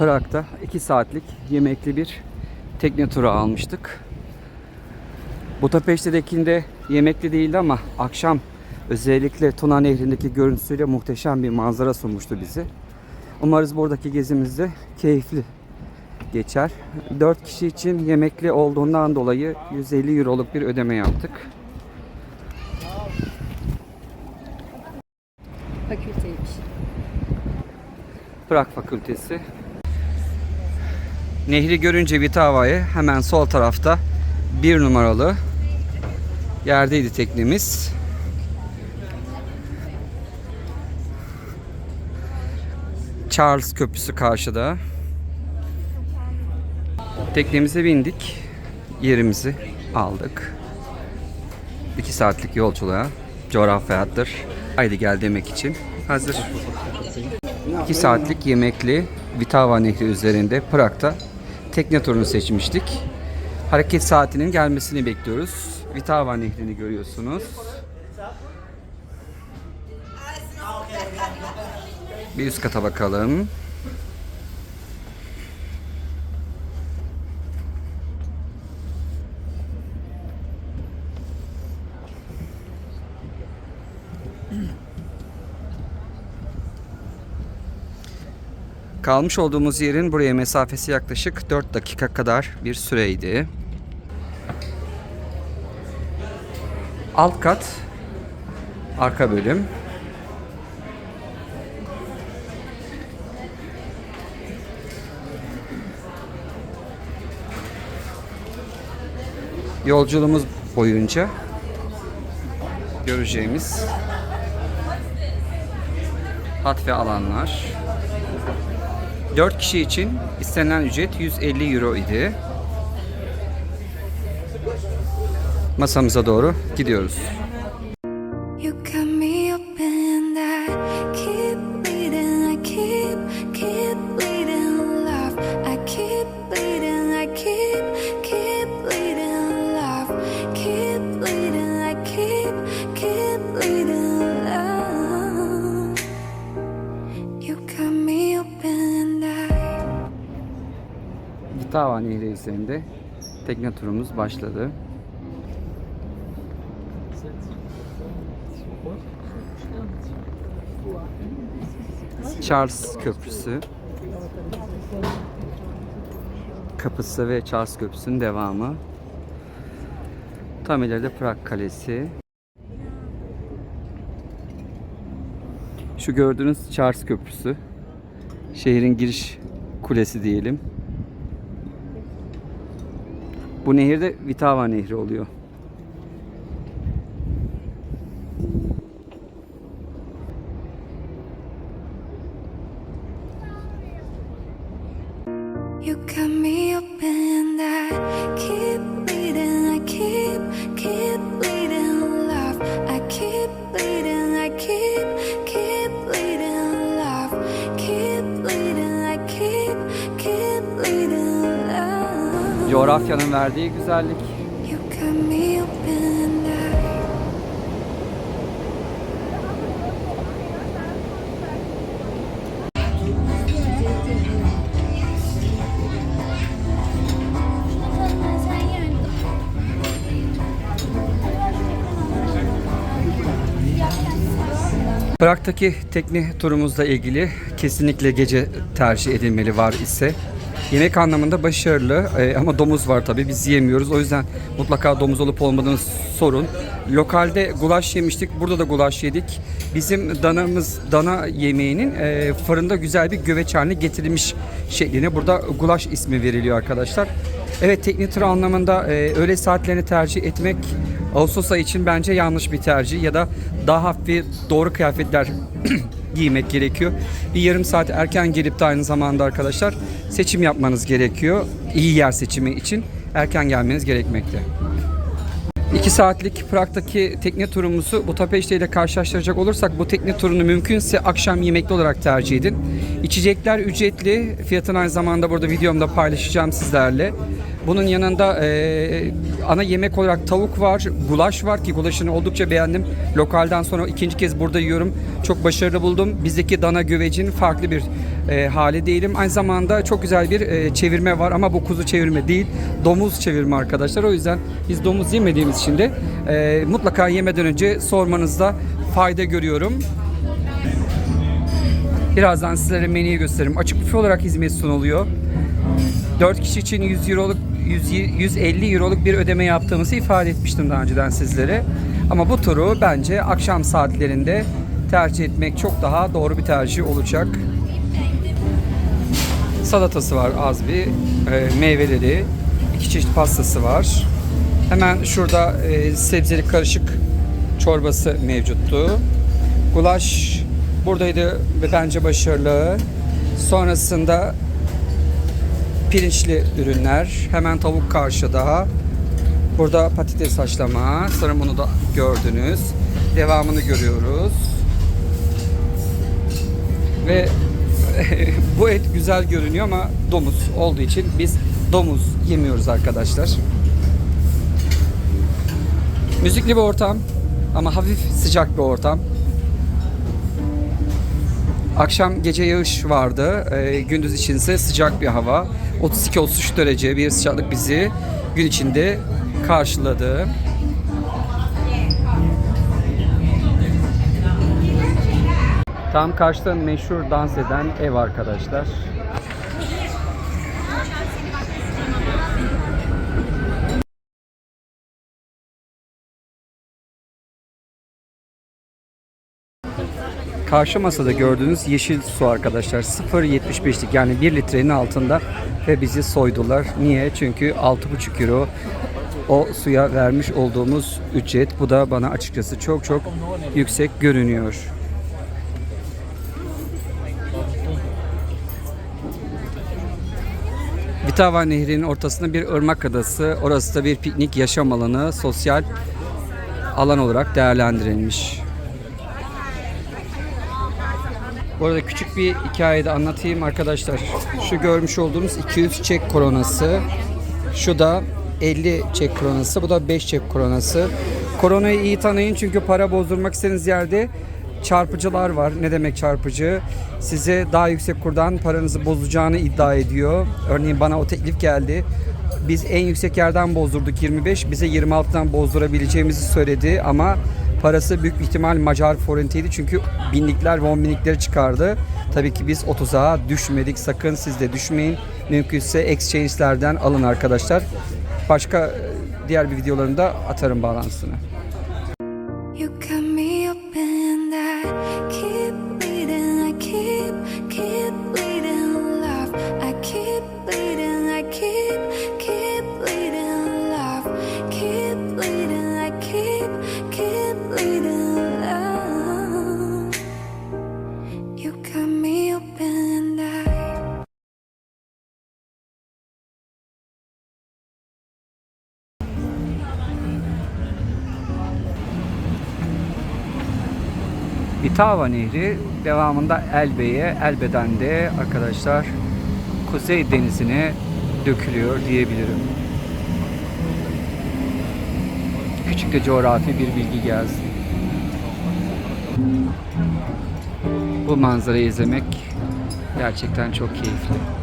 Prag'da 2 saatlik yemekli bir tekne turu almıştık. Budapeşte'dekinde yemekli değildi ama akşam özellikle Tuna Nehri'ndeki görüntüsüyle muhteşem bir manzara sunmuştu bizi. Umarız buradaki gezimizde keyifli geçer. 4 kişi için yemekli olduğundan dolayı 150 euroluk bir ödeme yaptık. Fakülteymiş. Prag Fakültesi. Nehri görünce Vitava'yı hemen sol tarafta bir numaralı yerdeydi teknemiz. Charles Köprüsü karşıda. Teknemize bindik. Yerimizi aldık. 2 saatlik yolculuğa coğrafyadır. Haydi gel demek için hazır. 2 saatlik yemekli Vitava Nehri üzerinde Prag'da tekne turunu seçmiştik. Hareket saatinin gelmesini bekliyoruz. Vitava Nehri'ni görüyorsunuz. Bir üst kata bakalım. Kalmış olduğumuz yerin buraya mesafesi yaklaşık 4 dakika kadar bir süreydi. Alt kat arka bölüm. Yolculuğumuz boyunca göreceğimiz hat ve alanlar. 4 kişi için istenilen ücret 150 euro idi. Masamıza doğru gidiyoruz. Vitava Nehri üzerinde tekne turumuz başladı. Charles Köprüsü kapısı ve Charles Köprüsü'nün devamı. Tam ileride Prag Kalesi. Şu gördüğünüz Charles Köprüsü. Şehrin giriş kulesi diyelim. Bu nehir de Vitava Nehri oluyor. You got me Coğrafyanın verdiği güzellik. Prag'daki tekne turumuzla ilgili kesinlikle gece tercih edilmeli var ise. Yemek anlamında başarılı e, ama domuz var tabii biz yemiyoruz. O yüzden mutlaka domuz olup olmadığını sorun. Lokalde gulaş yemiştik. Burada da gulaş yedik. Bizim danamız dana yemeğinin e, fırında güzel bir güveç haline getirilmiş şekline. Burada gulaş ismi veriliyor arkadaşlar. Evet turu anlamında e, öğle saatlerini tercih etmek Ağustos ayı için bence yanlış bir tercih ya da daha hafif doğru kıyafetler giymek gerekiyor. Bir yarım saat erken gelip de aynı zamanda arkadaşlar seçim yapmanız gerekiyor. İyi yer seçimi için erken gelmeniz gerekmekte. 2 saatlik Prag'daki tekne turumuzu Budapeşte ile karşılaştıracak olursak bu tekne turunu mümkünse akşam yemekli olarak tercih edin. İçecekler ücretli. Fiyatını aynı zamanda burada videomda paylaşacağım sizlerle. Bunun yanında e, ana yemek olarak tavuk var, gulaş var ki gulaşını oldukça beğendim. Lokalden sonra ikinci kez burada yiyorum. Çok başarılı buldum. Bizdeki dana güvecin farklı bir e, hali değilim. Aynı zamanda çok güzel bir e, çevirme var ama bu kuzu çevirme değil, domuz çevirme arkadaşlar. O yüzden biz domuz yemediğimiz için de e, mutlaka yemeden önce sormanızda fayda görüyorum. Birazdan sizlere menüyü gösteririm. Açık büfe olarak hizmet sunuluyor. 4 kişi için 100 euroluk 100, 150 euroluk bir ödeme yaptığımızı ifade etmiştim daha önceden sizlere. Ama bu turu bence akşam saatlerinde tercih etmek çok daha doğru bir tercih olacak. Salatası var az bir, e, meyveleri, iki çeşit pastası var. Hemen şurada e, sebzeli karışık çorbası mevcuttu. Gulaş buradaydı ve bence başarılı. Sonrasında pirinçli ürünler. Hemen tavuk karşıda. Burada patates haşlama. Sanırım bunu da gördünüz. Devamını görüyoruz. Ve bu et güzel görünüyor ama domuz olduğu için biz domuz yemiyoruz arkadaşlar. Müzikli bir ortam ama hafif sıcak bir ortam. Akşam gece yağış vardı. Ee, gündüz içinse sıcak bir hava. 32-33 derece bir sıcaklık bizi gün içinde karşıladı. Tam karşıda meşhur dans eden ev arkadaşlar. Karşı masada gördüğünüz yeşil su arkadaşlar 0.75'lik yani 1 litrenin altında ve bizi soydular. Niye? Çünkü 6.5 euro o suya vermiş olduğumuz ücret. Bu da bana açıkçası çok çok yüksek görünüyor. Vitava Nehri'nin ortasında bir ırmak adası. Orası da bir piknik yaşam alanı, sosyal alan olarak değerlendirilmiş. Bu arada küçük bir hikaye de anlatayım arkadaşlar. Şu görmüş olduğunuz 200 çek koronası. Şu da 50 çek koronası. Bu da 5 çek koronası. Koronayı iyi tanıyın çünkü para bozdurmak istediğiniz yerde çarpıcılar var. Ne demek çarpıcı? Size daha yüksek kurdan paranızı bozacağını iddia ediyor. Örneğin bana o teklif geldi. Biz en yüksek yerden bozdurduk 25. Bize 26'dan bozdurabileceğimizi söyledi ama parası büyük ihtimal Macar forintiydi çünkü binlikler ve on binlikleri çıkardı. Tabii ki biz 30'a düşmedik. Sakın siz de düşmeyin. Mümkünse exchange'lerden alın arkadaşlar. Başka e, diğer bir videolarında atarım bağlantısını. Vitava Nehri devamında Elbe'ye, Elbe'den de arkadaşlar Kuzey Denizi'ne dökülüyor diyebilirim. Küçük de coğrafi bir bilgi gelsin. Bu manzarayı izlemek gerçekten çok keyifli.